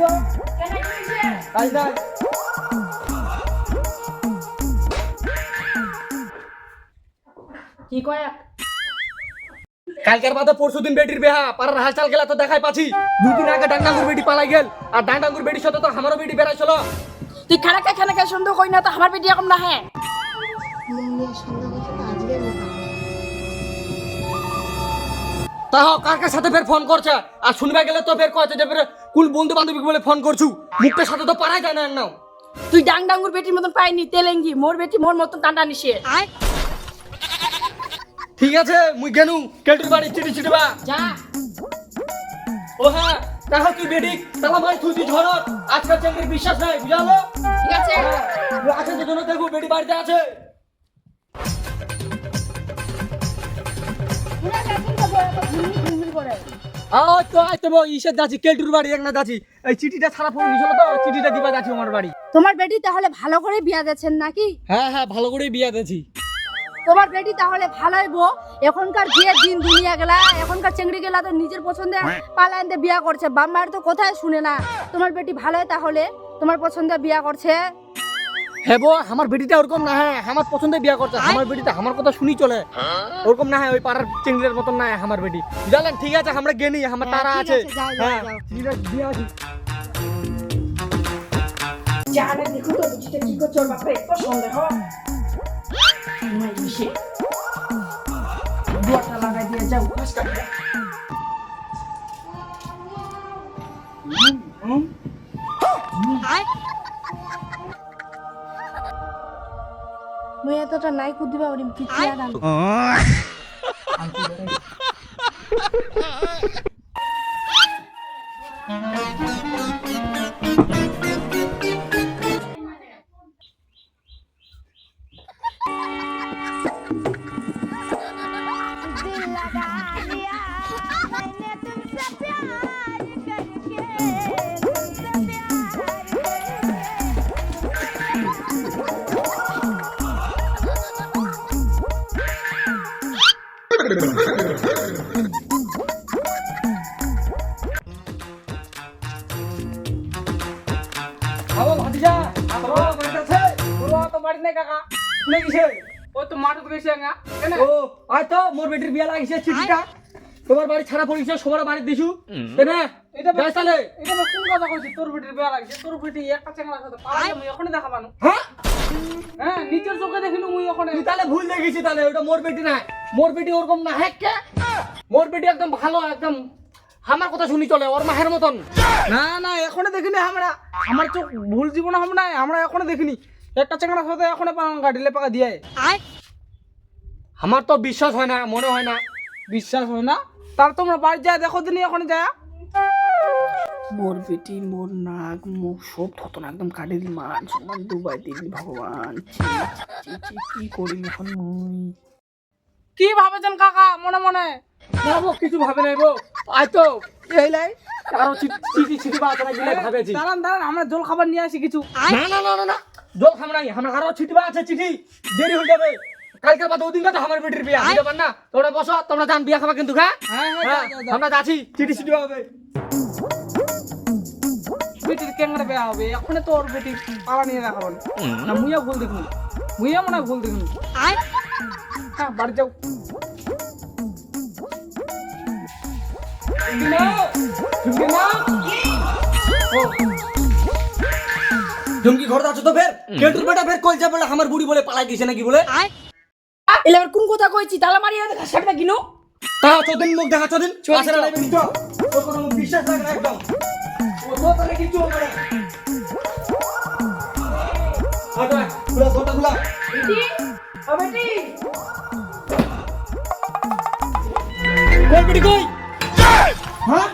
কি কয়? কালকের বাদে পরশু দিন বেটির বেহা পাড়ার হালচাল গেলা তো দেখাই পাচ্ছি। দুই দিন আগে ডাঙ্গাঙ্গুর বেটি পালাই গেল আর ডাঙ্গাঙ্গুর বেটির সাথে তো আমারও বেটি বেড়াইছিল। তুই খানাকে খানাকে সন্দেহ করি না তো আমার বেটি এরকম না হ্যাঁ তাহ কার কার সাথে ফের ফোন করছে? আর শুনবে গেলে তো ফের কয়েছে যে ফের কুল বন্ধু বান্ধবী বলে ফোন করছু। মুখের সাথে তো পারাই যায় না এর নাও। তুই ডাং ডাঙ্গুর বেটির মতন পাইনি তেলেঙ্গি। মোর বেটি মোর মতন টান্ডা নিশে ঠিক আছে মুই গেনু। কেলটুর বাড়ি চিঠি চিঠিবা যা। ও হ্যাঁ তাহ তুই বেটি? তাহলে ভাই তুই তুই ঝড়ত। আজকাল চেঙ্গের বিশ্বাস নাই বুঝালো? ঠিক আছে। আছে তো জন্য দেখব বেটি বাড়িতে আছে। আও তো আইতে তোমার বেটি তাহলে ভালো করে বিয়া দিচ্ছেন নাকি? হ্যাঁ হ্যাঁ ভালো করেই বিয়া দিয়েছি। তোমার বেটি তাহলে ভালোই এখনকার বিয়ের দিন দুনিয়া গেলা এখনকার চেংড়ি গেলা তো নিজের পছন্দে পালাইতে বিয়া করছে। বাম্মার তো কোথায় শুনে না। তোমার বেটি ভালোই তাহলে? তোমার পছন্দে বিয়া করছে? হ্যাঁ বো আমার বেটিটা ওরকম না হ্যাঁ আমার পছন্দে বিয়া করছে। আমার বেটিটা আমার কথা শুনি চলে। ওরকম না হয় ওই পাড়ার চেংড়ির মতন না আমার বেটি। বুঝলেন ঠিক আছে আমরা গেনি আমার হ্যাঁ, তারা আছে। হ্যাঁ জানে দেখো তো বুঝতে কি করছে বাপরে এত সন্দেহ দুয়াটা লাগাই দিয়ে যাও ঘাস কাটবে মুই এতটা নাই কুদিবা ওরিম কি আরাম বাবা ভাতিজা তোর বাড়িতে আছে ওরা তো বাড়ি নেই কাকা। শুনে গেছে ও তো মাঠে গেছে না? ও আয় তো মোর বেটির বিয়া লাগিছে চিঠিটা। তোমার বাড়ি ছাড়া পড়িছে সবার বাড়ি দিছু। কেন এটা যাই তাহলে। এটা কোন কথা কইছি তোর বেটির বিয়া লাগছে তোর বেটি একটা চেংড়া সাথে পালাই আমি এখনই দেখাবানো হ্যাঁ? হ্যাঁ নিজের চোখে দেখিনু মুই ওখানে তুই তাহলে ভুল দেখেছি তাহলে ওটা মোর বেটি না মোর বেটি ওরকম না হ্যাঁ কে? মোর বেটি একদম ভালো একদম আমার কথা শুনি চলে ওর মাহের মতন। না না এখনও দেখিনি আমরা। আমার চোখ ভুল জীবন হবে না আমরা এখনও দেখিনি। একটা চেংড়া সাথে এখনও গাড়ি লেপাকা দিয়ে আমার তো বিশ্বাস হয় না মনে হয় না। বিশ্বাস হয় না? তার তোমরা বাড়ি যায় দেখো দিনই এখন যায়। মোর বেটি মোর নাক মুখ সব থত না একদম কাটে দিল। মান সম্মান দুবাই দিলি ভগবান। কি করি এখন মুই? কি ভাবেছেন কাকা মনে মনে? না বো, কিছু ভাবে নাই বো আয় তো। এই লাই আরও চি- চিঠি চিঠি বা আছে নাকি ভাবেছি। দাঁড়ান দাঁড়ান আমরা জল খাবার নিয়ে আসি কিছু। না না না না না। জল খাম নাই আমরা আরও চিঠি বা আছে চিঠি। দেরি হয়ে যাবে। কালকে বাদ ওদিন তো আমার বেটির বিয়া বুঝতে পার না তোমরা বসো তোমরা যান বিয়া খাবা কিন্তু হ্যাঁ? হ্যাঁ হ্যাঁ হ্যাঁ। আমরা যাচ্ছি চিঠি চিঠি হবে। বেটির ক্যাংরা বেয়া হবে এখন তো ওর বেটি পাওয়া নিয়ে রাখাবো না মুইয়া ভুল দেখুন। মুইয়া মনে ভুল দেখুন। হ্যাঁ বাড়ি যাও। জঙ্গি ঘর আছো তো ফের। কেন্টুর বেটা ফের কল যাবে আমার বুড়ি বলে পালাই গেছে নাকি বলে? এলে আবার কোন কথা কইছি? তালা মারি ঘাস কাটবে কিনো? তা চোদিন মুখ দেখা চোদিন আসে না লাইবে নিতো তোর কোনো বিশ্বাস লাগে না একদম। ও তো তাহলে কিছু হবে না। আটা খুলা ফোনটা খুলা বেটি ও বেটি। কই বিড়ি কই? হ্যাঁ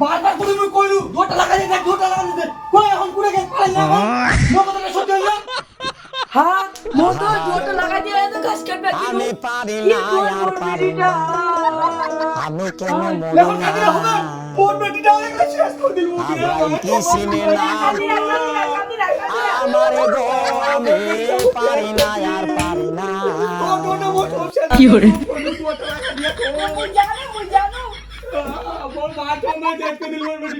বারবার করে মুই কইলু দুটা লাগা দে দুটা লাগা দে কই এখন কুড়ে গেল পালাই না মো কথা সত্যি হইল হ্যাঁ মোর তো জোরটা লাগা দিয়ে এত ঘাস কাটবে আমি পারি কি না আর পারি না আমি কেন মরি এখন না কাটি হবে মোর বেটিটা অনেক শেষ করে দিল মুখে আবার কি চিনে না। আমার গো আমি পারি না আর পারি না কি জানো। I told my dad to deliver.